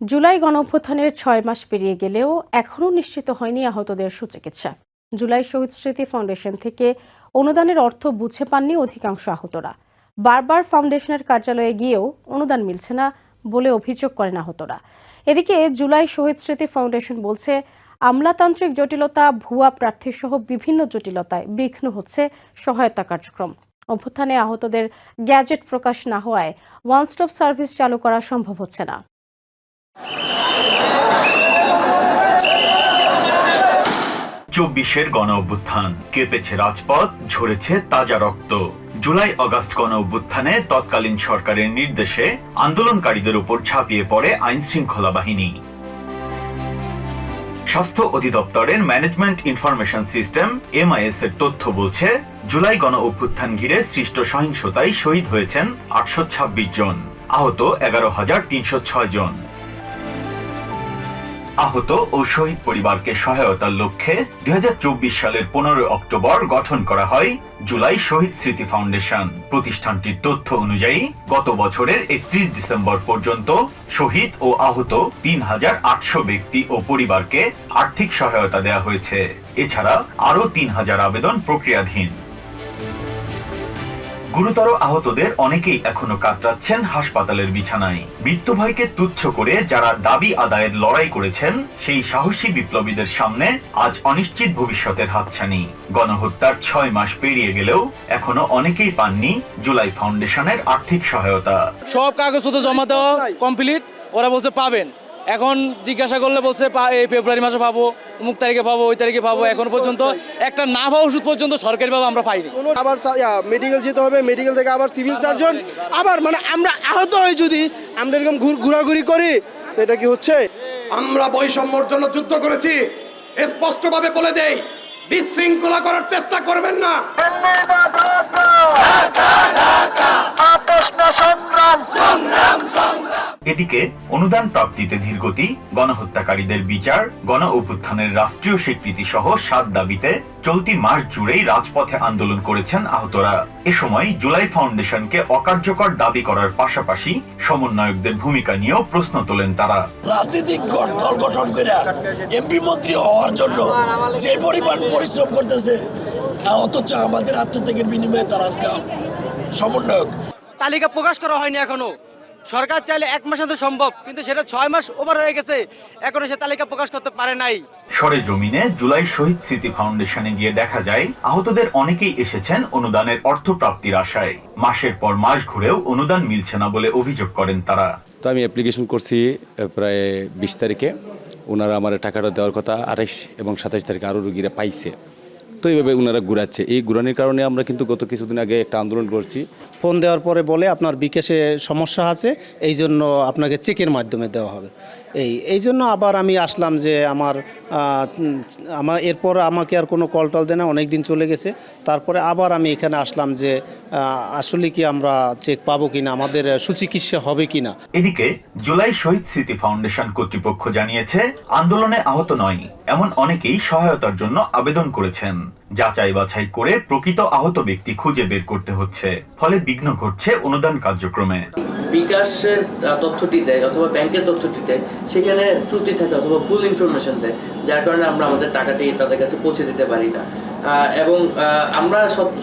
জুলাই গণঅভ্যুত্থানের ছয় মাস পেরিয়ে গেলেও এখনও নিশ্চিত হয়নি আহতদের সুচিকিৎসা। জুলাই শহীদ স্মৃতি ফাউন্ডেশন থেকে অনুদানের অর্থ বুঝে পাননি অধিকাংশ আহতরা। বারবার ফাউন্ডেশনের কার্যালয়ে গিয়েও অনুদান মিলছে না বলে অভিযোগ করেন আহতরা। এদিকে জুলাই শহীদ স্মৃতি ফাউন্ডেশন বলছে, আমলাতান্ত্রিক জটিলতা, ভুয়া প্রার্থী সহ বিভিন্ন জটিলতায় বিঘ্ন হচ্ছে সহায়তা কার্যক্রম। অভ্যুত্থানে আহতদের গ্যাজেট প্রকাশ না হওয়ায় ওয়ান স্টপ সার্ভিস চালু করা সম্ভব হচ্ছে না। চব্বিশের গণ অভ্যুত্থান। কেঁপেছে রাজপথ, ঝরেছে তাজা রক্ত। জুলাই অগাস্ট গণ অভ্যুত্থানে তৎকালীন সরকারের নির্দেশে আন্দোলনকারীদের উপর ঝাঁপিয়ে পড়ে আইন শৃঙ্খলা বাহিনী। স্বাস্থ্য অধিদপ্তরের ম্যানেজমেন্ট ইনফরমেশন সিস্টেম, এমআইএস এর তথ্য বলছে, জুলাই গণ অভ্যুত্থান ঘিরে সৃষ্ট সহিংসতায় শহীদ হয়েছেন আটশো ছাব্বিশ জন। আহত এগারো হাজার তিনশো ছয় জন। আহত ও শহীদ পরিবারকে সহায়তার লক্ষ্যে দুই হাজার চব্বিশ সালের পনেরো অক্টোবর গঠন করা হয় জুলাই শহীদ স্মৃতি ফাউন্ডেশন। প্রতিষ্ঠানটির তথ্য অনুযায়ী, গত বছরের একত্রিশ ডিসেম্বর পর্যন্ত শহীদ ও আহত তিন হাজার আটশো ব্যক্তি ও পরিবারকে আর্থিক সহায়তা দেওয়া হয়েছে। এছাড়া আরও তিন হাজার আবেদন প্রক্রিয়াধীন। গুরুতর আহতদের অনেকেই এখনও কাতরাচ্ছেন হাসপাতালের বিছানায়। মৃত্যু ভয়কে তুচ্ছ করে যারা দাবি আদায়ের লড়াই করেছেন, সেই সাহসী বিপ্লবীদের সামনে আজ অনিশ্চিত ভবিষ্যতের হাতছানি। গণহত্যার ছয় মাস পেরিয়ে গেলেও এখনও অনেকেই পাননি জুলাই ফাউন্ডেশনের আর্থিক সহায়তা। সব কাগজপত্র জমা দেওয়া কমপ্লিট, ওরা বলছে পাবেন। এখন জিজ্ঞাসা করলে বলছে পা- এই ফেব্রুয়ারি মাসে পাবো অমুক তারিখে পাবো ওই তারিখে পাবো এখন পর্যন্ত একটা না পাওয়া ওষুধ পর্যন্ত সরকারিভাবে আমরা পাইনি। আবার মেডিকেল যেতে হবে মেডিকেল থেকে আবার সিভিল সার্জন আবার মানে আমরা আহত হই যদি আমরা এরকম ঘুর- ঘোরাঘুরি করি তো এটা কি হচ্ছে? আমরা বৈষম্যর জন্য যুদ্ধ করেছি। স্পষ্টভাবে বলে দেই বিশৃঙ্খলা করার চেষ্টা করবেন না। এদিকে অনুদান প্রাপ্তিতে ধীরগতি গণহত্যাকারীদের বিচার গণ অভ্যুত্থানের রাষ্ট্রীয় স্বীকৃতি সহ সাত দাবিতে চলতি মাস জুড়েই রাজপথে আন্দোলন করেছেন আহতরা। এ সময় জুলাই ফাউন্ডেশনকে অকার্যকর দাবি করার পাশাপাশি সমন্বয়কদের ভূমিকা নিয়েও প্রশ্ন তোলেন তারা। রাজনৈতিক দল গঠন করে এমপি মন্ত্রী হওয়ার জন্য যে পরিমাণ পরিশ্রম করতেছে অথচ আমাদের আত্মত্যাগের বিনিময়ে তারা আজকে সমন্বয়ক। তালিকা প্রকাশ করা হয়নি এখনও। সরকার চাইলে এক মাস হতে সম্ভব কিন্তু সেটা ছয় মাস ওভার হয়ে গেছে। এখনও সে তালিকা প্রকাশ করতে পারে নাই। সরে জমিনে জুলাই শহীদ স্মৃতি ফাউন্ডেশনে গিয়ে দেখা যায় আহতদের অনেকেই এসেছেন অনুদানের অর্থ প্রাপ্তির আশায়। মাসের পর মাস ঘুরেও অনুদান মিলছে না বলে অভিযোগ করেন তারা। তো আমি অ্যাপ্লিকেশন করছি প্রায় বিশ তারিখে। ওনারা আমার টাকাটা দেওয়ার কথা আঠাইশ এবং সাতাইশ তারিখে আরও রুগীরা পাইছে। তো এইভাবে ওনারা ঘুরাচ্ছে। এই ঘুরানির কারণে আমরা কিন্তু গত কিছুদিন আগে একটা আন্দোলন করছি। ফোন দেওয়ার পরে বলে আপনার বিকাশে সমস্যা আছে এই জন্য আপনাকে চেকের মাধ্যমে দেওয়া হবে। এই এই জন্য আবার আমি আসলাম যে আমার আমার এরপর আমাকে আর কোনো কল টল দেয় না, অনেক দিন চলে গেছে। তারপরে আবার আমি এখানে আসলাম যে আসলে কি আমরা চেক পাবো কি না আমাদের সুচিকিৎসা হবে কি না এদিকে, জুলাই শহীদ স্মৃতি ফাউন্ডেশন কর্তৃপক্ষ জানিয়েছে, আন্দোলনে আহত নয়, এমন অনেকেই সহায়তার জন্য আবেদন করেছেন। যাচাই বাছাই করে প্রকৃত আহত ব্যক্তি খুঁজে বের করতে হচ্ছে, ফলে বিঘ্ন ঘটছে অনুদান কার্যক্রমে। বিকাশের তথ্যটি দেয় অথবা ব্যাংকের তথ্যটি দেয়, সেখানে ত্রুটি থাকে অথবা ভুল ইনফরমেশন দেয়, যার কারণে আমরা আমাদের টাকাটি তাদের কাছে পৌঁছে দিতে পারি না। এবং আমরা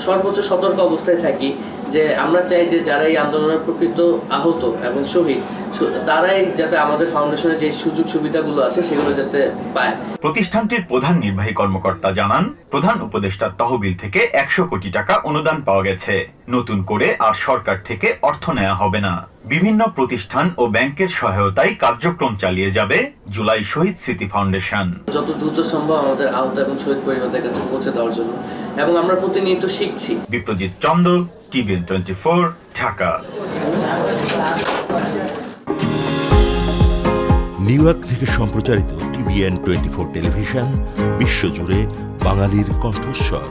সর্বোচ্চ সতর্ক অবস্থায় থাকি যে আমরা চাই যে যারা এই আন্দোলনের প্রকৃত আহত এবং শহীদ তারাই যাতে আমাদের ফাউন্ডেশনের যে সুযোগ সুবিধাগুলো আছে সেগুলো যাতে পায়। প্রতিষ্ঠানটির প্রধান নির্বাহী কর্মকর্তা জানান, প্রধান উপদেষ্টার তহবিল থেকে একশো কোটি টাকা অনুদান পাওয়া গেছে। নতুন করে আর সরকার থেকে অর্থ নেওয়া হবে না। বিভিন্ন প্রতিষ্ঠান ও ব্যাংকের সহায়তায় কার্যক্রম চালিয়ে যাবে জুলাই শহীদ স্মৃতি ফাউন্ডেশন। যত দ্রুত সম্ভব আমাদের আহত এবং শহীদ পরিবারদের কাছে পৌঁছে দেওয়ার জন্য। এবং আমরা প্রতিনিয়ত শিখছি। Biprojit Chandra TVN twenty four Dhaka. New York থেকে সম্প্রচারিত টিভিএন টোয়েন্টি ফোর টেলিভিশন বিশ্বজুড়ে বাঙালির কণ্ঠস্বর।